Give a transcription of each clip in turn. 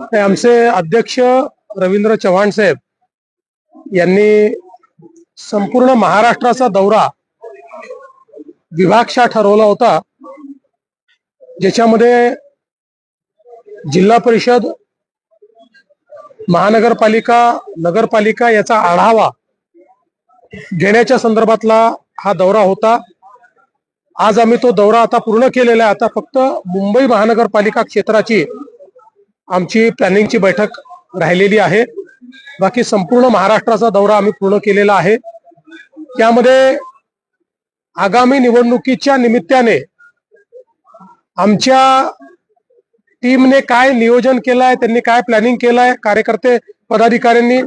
आमचे अध्यक्ष रवींद्र चव्हाण साहेब यांनी संपूर्ण महाराष्ट्राचा दौरा विभागशा ठरवला होता ज्याच्यामध्ये जिल्हा परिषद महानगरपालिका नगरपालिका याचा आढावा घेण्याच्या संदर्भातला हा दौरा होता. आज आम्ही तो दौरा आता पूर्ण केलेला आहे. आता फक्त मुंबई महानगरपालिका क्षेत्राची आमची प्लॅनिंगची बैठक राहिलेली आहे. बाकी संपूर्ण महाराष्ट्राचा दौरा आम्ही पूर्ण केलेला आहे. त्यामध्ये आगामी निवडणुकीच्या निमित्ताने आमच्या टीमने काय नियोजन केलंय त्यांनी काय प्लॅनिंग केलंय कार्यकर्ते पदाधिकाऱ्यांनी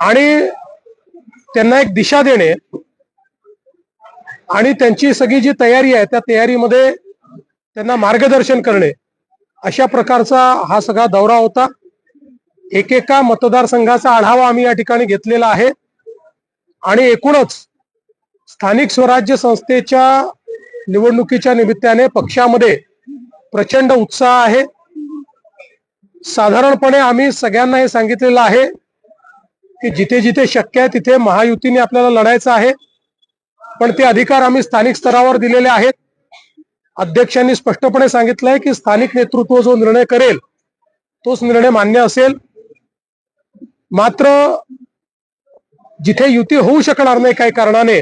आणि त्यांना एक दिशा देणे आणि त्यांची सगळी जी तयारी आहे त्या तयारीमध्ये त्यांना मार्गदर्शन करणे. अशा प्रकारचा हा सगळा दौरा होता. एकेका मतदारसंघाचा आढावा आम्ही या ठिकाणी घेतलेला आहे. आणि एकूणच स्थानिक स्वराज्य संस्थेच्या निवडणुकीच्या निमित्ताने पक्षामध्ये प्रचंड उत्साह आहे. साधारणपणे आम्ही सगळ्यांना हे सांगितलेलं आहे की जिथे जिथे शक्य आहे तिथे महायुतीने आपल्याला लढायचं आहे. पण ते अधिकार आम्ही स्थानिक स्तरावर दिलेले आहेत. अध्यक्षांनी स्पष्टपणे सांगितलंय की स्थानिक नेतृत्व जो निर्णय करेल तोच निर्णय मान्य असेल. मात्र जिथे युती होऊ शकणार नाही काही कारणाने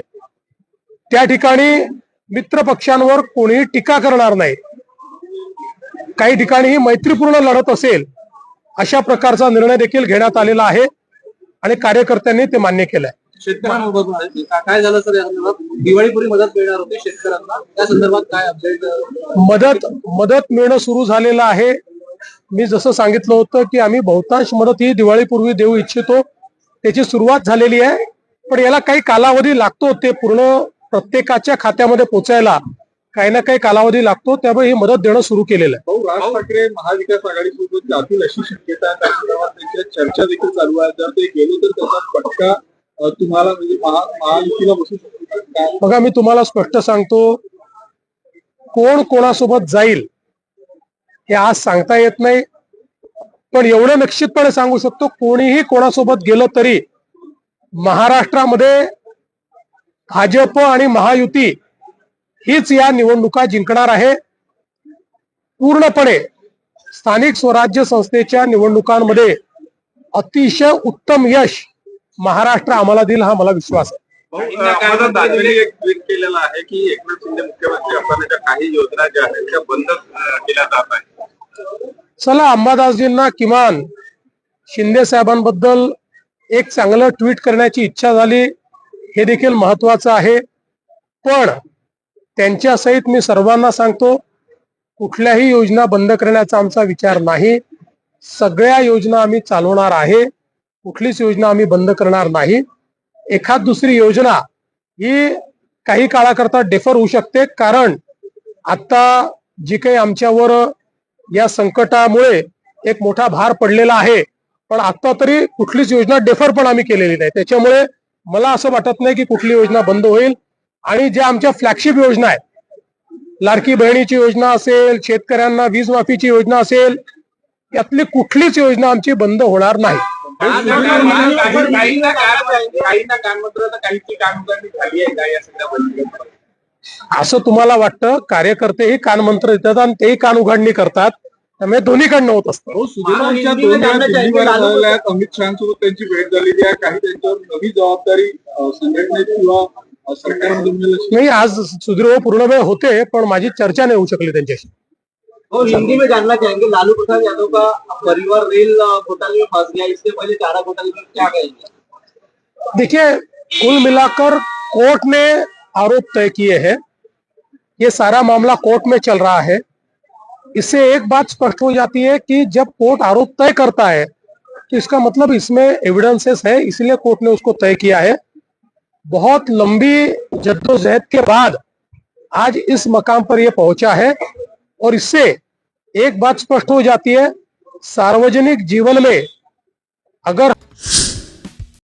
त्या ठिकाणी मित्र पक्षांवर कोणीही टीका करणार नाही. काही ठिकाणी ही मैत्रीपूर्ण लढत असेल अशा प्रकारचा निर्णय देखील घेण्यात आलेला आहे आणि कार्यकर्त्यांनी ते मान्य केलंय. का- काय झालं सर दिवाळीपूर्वी मदत मिळणार होती शेतकऱ्यांना. त्या संदर्भात काय अपडेट मदत मदत मिळणं सुरू झालेलं आहे. मी जसं सांगितलं होतं की आम्ही बहुतांश मदत ही दिवाळीपूर्वी देऊ इच्छितो. त्याची सुरुवात झालेली आहे. पण याला काही कालावधी लागतो ते पूर्ण प्रत्येकाच्या खात्यामध्ये पोचायला. काही ना काही कालावधी लागतो. त्यामुळे ही मदत देणं सुरू केलेलं आहे. भाऊ राज ठाकरे महाविकास आघाडीसोबत जातील अशी शक्यता आहे. त्या संदर्भात त्यांच्या चर्चा देखील चालू आहे. जर ते गेले तर त्याचा फटका तुम्हाला म्हणजे महायुतीला बसू शकतो बघा मी तुम्हाला स्पष्ट सांगतो. कोण कोणासोबत जाईल हे आज सांगता येत नाही. पण एवढं निश्चितपणे सांगू शकतो कोणीही कोणासोबत गेलं तरी महाराष्ट्रामध्ये भाजप आणि महायुती हीच या निवडणुका जिंकणार आहे. पूर्णपणे स्थानिक स्वराज्य संस्थेच्या निवडणुकांमध्ये अतिशय उत्तम यश महाराष्ट्र आम्हाला देईल हा मला विश्वास आहे. भाऊ, आपण दादांनी एक ट्विट केलेलं आहे की एकनाथ शिंदे मुख्यमंत्री असतानाच्या काही योजना ज्या आहेत त्या बंद अ, केल्या जात आहेत. चला अंबादासजींना किमान शिंदे साहेबांबद्दल एक चांगलं ट्विट करण्याची इच्छा झाली हे देखील महत्वाचं आहे. पण त्यांच्या सहित मी सर्वांना सांगतो कुठल्याही योजना बंद करण्याचा आमचा विचार नाही. सगळ्या योजना आम्ही चालवणार आहे. कुठलीच योजना आम्ही बंद करणार नाही. एखाद दुसरी योजना ही काही काळाकरता डेफर होऊ शकते. कारण आता जी काही आमच्यावर या संकटामुळे एक मोठा भार पडलेला आहे. पण आता तरी कुठलीच योजना डेफर पण आम्ही केलेली नाही. त्याच्यामुळे मला असं वाटत नाही की कुठली योजना बंद होईल. आणि ज्या आमच्या फ्लॅगशिप योजना आहेत लाडकी बहिणीची योजना असेल शेतकऱ्यांना वीज माफीची योजना असेल यातली कुठलीच योजना आमची बंद होणार नाही. कानमंत्र काहीची झाली आहे का या सगळ्या? असं तुम्हाला वाटतं कार्यकर्तेही कानमंत्र देतात आणि तेही कान उघडणी करतात. त्यामुळे दोन्हीकडनं होत असतं. भाऊ सुधीर महायुतीने यांच्या दोन वेळा जाणं दिल्लीवर चाहेल, लालू आलेल्या आहेत. अमित शहासोबत त्यांची भेट झालेली आहे. काही त्यांच्यावर नवी जबाबदारी अ, संघटनेत किंवा अशी नाही आज सुधीर पूर्ण वेळ होते पण माझी चर्चा नाही होऊ शकली त्यांच्याशी. और हिंदी में जानना चाहेंगे, लालू प्रसाद यादव का परिवार रेल घोटाले में फंस गया इससे पहले चारा घोटाले में क्या कहेंगे? देखिए, कुल मिलाकर कोर्ट ने आरोप तय किए हैं। ये सारा मामला कोर्ट में चल रहा है। इससे एक बात स्पष्ट हो जाती है कि जब कोर्ट आरोप तय करता है तो इसका मतलब इसमें एविडेंसेस है, इसलिए कोर्ट ने उसको तय किया है। बहुत लंबी जद्दोजहद के बाद आज इस मकाम पर यह पहुँचा है और इससे एक बात स्पष्ट हो जाती है सार्वजनिक जीवन में अगर